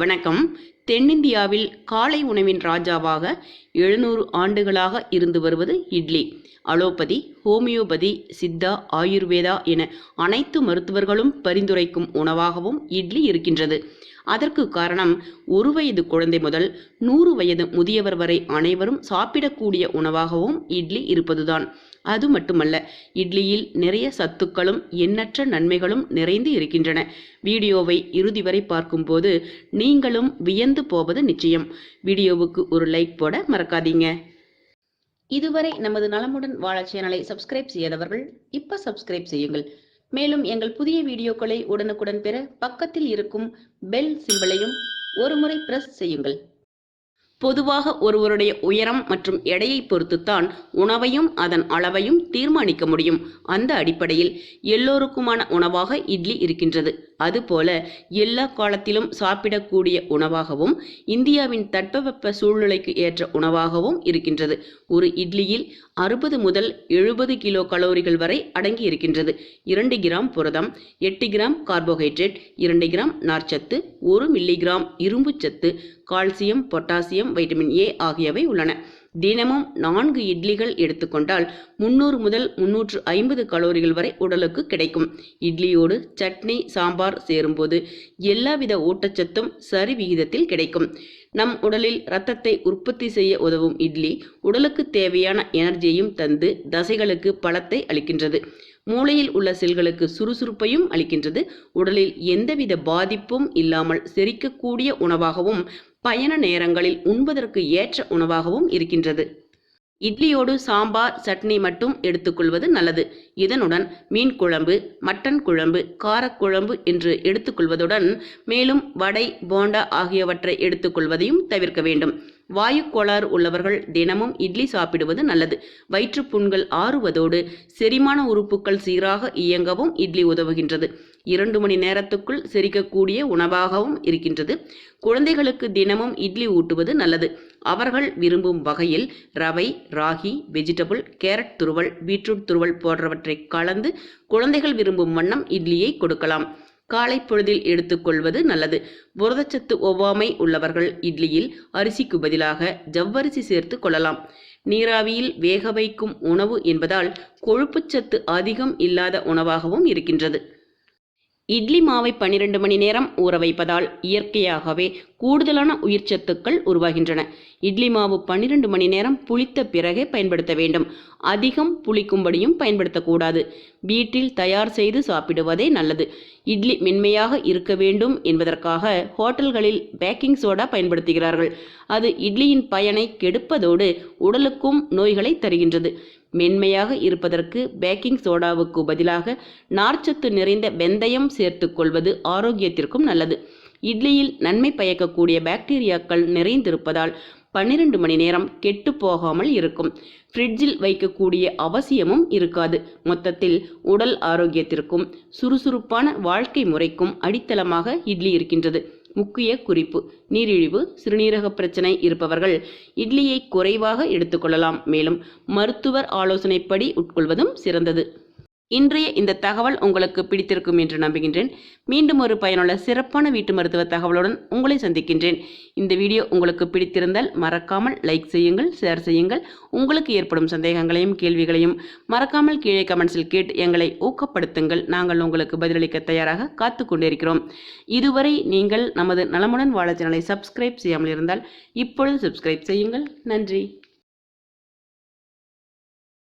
வணக்கம். தென்னிந்தியாவில் காலை உணவின் ராஜாவாக எழுநூறு ஆண்டுகளாக இருந்து வருவது இட்லி. அலோபதி ஹோமியோபதி சித்தா ஆயுர்வேதா என அனைத்து மருத்துவர்களும் பரிந்துரைக்கும் உணவாகவும் இட்லி இருக்கின்றது. அதற்கு காரணம் ஒரு வயது குழந்தை முதல் நூறு வயது முதியவர் வரை அனைவரும் சாப்பிடக்கூடிய உணவாகவும் இட்லி இருப்பதுதான். அது மட்டுமல்ல இட்லியில் நிறைய சத்துக்களும் எண்ணற்ற நன்மைகளும் நிறைந்து இருக்கின்றன. வீடியோவை இறுதி வரை பார்க்கும்போது நீங்களும் வியந்து போவது நிச்சயம். வீடியோவுக்கு ஒரு லைக் போட மறக்காதீங்க. இதுவரை நமது நலமுடன் வாழ சேனலை சப்ஸ்கிரைப் செய்யாதவர்கள் இப்ப சப்ஸ்கிரைப் செய்யுங்கள். மேலும் எங்கள் புதிய வீடியோக்களை உடனுக்குடன் பெற பக்கத்தில் இருக்கும் பெல் சிம்பிளையும் ஒருமுறை பிரஸ் செய்யுங்கள். பொதுவாக ஒருவருடைய உயரம் மற்றும் எடையை பொறுத்துத்தான் உணவையும் அதன் அளவையும் தீர்மானிக்க முடியும். அந்த அடிப்படையில் எல்லோருக்குமான உணவாக இட்லி இருக்கின்றது. அதுபோல எல்லா காலத்திலும் சாப்பிடக்கூடிய உணவாகவும் இந்தியாவின் தட்பவெப்ப சூழ்நிலைக்கு ஏற்ற உணவாகவும் இருக்கின்றது. ஒரு இட்லியில் அறுபது முதல் எழுபது கிலோ கலோரிகள் வரை அடங்கி இருக்கின்றது. இரண்டு கிராம் புரதம் எட்டு கிராம் கார்போஹைட்ரேட் இரண்டு கிராம் நார்ச்சத்து ஒரு மில்லிகிராம் இரும்புச்சத்து கால்சியம் பொட்டாசியம் வைட்டமின் ஏ ஆகியவை உள்ளன. தினமும் நான்கு இட்லிகள் எடுத்துக்கொண்டால் முன்னூறு முதல் முன்னூற்று ஐம்பது கலோரிகள் வரை உடலுக்கு கிடைக்கும். இட்லியோடு சட்னி சாம்பார் சேரும்போது எல்லாவித ஊட்டச்சத்தும் சரி விகிதத்தில் கிடைக்கும். நம் உடலில் இரத்தத்தை உற்பத்தி செய்ய உதவும் இட்லி உடலுக்கு தேவையான எனர்ஜியையும் தந்து தசைகளுக்கு பலத்தை அளிக்கின்றது. மூளையில் உள்ள செல்களுக்கு சுறுசுறுப்பையும் அளிக்கின்றது. உடலில் எந்தவித பாதிப்பும் இல்லாமல் செரிக்கக்கூடிய உணவாகவும் பயண நேரங்களில் உண்பதற்கு ஏற்ற உணவாகவும் இருக்கின்றது. இட்லியோடு சாம்பார் சட்னி மட்டும் எடுத்துக்கொள்வது நல்லது. இதனுடன் மீன் குழம்பு மட்டன் குழம்பு காரக்குழம்பு என்று எடுத்துக்கொள்வதுடன் மேலும் வடை போண்டா ஆகியவற்றை எடுத்துக்கொள்வதையும் தவிர்க்க வேண்டும். வாயு கோளாறு உள்ளவர்கள் தினமும் இட்லி சாப்பிடுவது நல்லது. வயிற்றுப்புண்கள் ஆறுவதோடு செரிமான உறுப்புகள் சீராக இயங்கவும் இட்லி உதவுகின்றது. இரண்டு மணி நேரத்துக்குள் செரிக்கக்கூடிய உணவாகவும் இருக்கின்றது. குழந்தைகளுக்கு தினமும் இட்லி ஊட்டுவது நல்லது. அவர்கள் விரும்பும் வகையில் ரவை ராகி வெஜிடபிள் கேரட் துருவல் பீட்ரூட் துருவல் போன்றவற்றை கலந்து குழந்தைகள் விரும்பும் வண்ணம் இட்லியை கொடுக்கலாம். காலை பொழுதில் எடுத்துக்கொள்வது நல்லது. புரதச்சத்து ஒவ்வாமை உள்ளவர்கள் இட்லியில் அரிசிக்கு பதிலாக ஜவ்வரிசி சேர்த்து கொள்ளலாம். நீராவியில் வேக வைக்கும் உணவு என்பதால் கொழுப்புச்சத்து அதிகம் இல்லாத உணவாகவும் இருக்கின்றது. இட்லி மாவை பன்னிரண்டு மணி நேரம் ஊற வைப்பதால் இயற்கையாகவே கூடுதலான உயிர்ச்சத்துக்கள் உருவாகின்றன. இட்லி மாவு பன்னிரண்டு மணி நேரம் புளித்த பிறகே பயன்படுத்த வேண்டும். அதிகம் புளிக்கும்படியும் பயன்படுத்தக்கூடாது. வீட்டில் தயார் செய்து சாப்பிடுவதே நல்லது. இட்லி மென்மையாக இருக்க வேண்டும் என்பதற்காக ஹோட்டல்களில் பேக்கிங் சோடா பயன்படுத்துகிறார்கள். அது இட்லியின் பயனை கெடுப்பதோடு உடலுக்கும் நோய்களை தருகின்றது. மென்மையாக இருப்பதற்கு பேக்கிங் சோடாவுக்கு பதிலாக நார்ச்சத்து நிறைந்த வெந்தயம் சேர்த்துக்கொள்வது ஆரோக்கியத்திற்கும் நல்லது. இட்லியில் நன்மை பயக்கக்கூடிய பாக்டீரியாக்கள் நிறைந்திருப்பதால் பன்னிரண்டு மணி நேரம் கெட்டு போகாமல் இருக்கும். ஃப்ரிட்ஜில் வைக்கக்கூடிய அவசியமும் இருக்காது. மொத்தத்தில் உடல் ஆரோக்கியத்திற்கும் சுறுசுறுப்பான வாழ்க்கை முறைக்கும் அடித்தளமாக இட்லி இருக்கின்றது. முக்கிய குறிப்பு நீரிழிவு சிறுநீரக பிரச்சனை இருப்பவர்கள் இட்லியை குறைவாக எடுத்துக்கொள்ளலாம். மேலும் மருத்துவர் ஆலோசனைப்படி உட்கொள்வதும் சிறந்தது. இன்றைய இந்த தகவல் உங்களுக்கு பிடித்திருக்கும் என்று நம்புகின்றேன். மீண்டும் ஒரு பயனுள்ள சிறப்பான வீட்டு மருத்துவ தகவலுடன் உங்களை சந்திக்கின்றேன். இந்த வீடியோ உங்களுக்கு பிடித்திருந்தால் மறக்காமல் லைக் செய்யுங்கள் ஷேர் செய்யுங்கள். உங்களுக்கு ஏற்படும் சந்தேகங்களையும் கேள்விகளையும் மறக்காமல் கீழே கமெண்ட்ஸில் கேட்டு எங்களை ஊக்கப்படுத்துங்கள். நாங்கள் உங்களுக்கு பதிலளிக்க தயாராக காத்து கொண்டிருக்கிறோம். இதுவரை நீங்கள் நமது நலமுடன் வாழ சேனலை சப்ஸ்கிரைப் செய்யாமல் இருந்தால் இப்பொழுது சப்ஸ்கிரைப் செய்யுங்கள். நன்றி.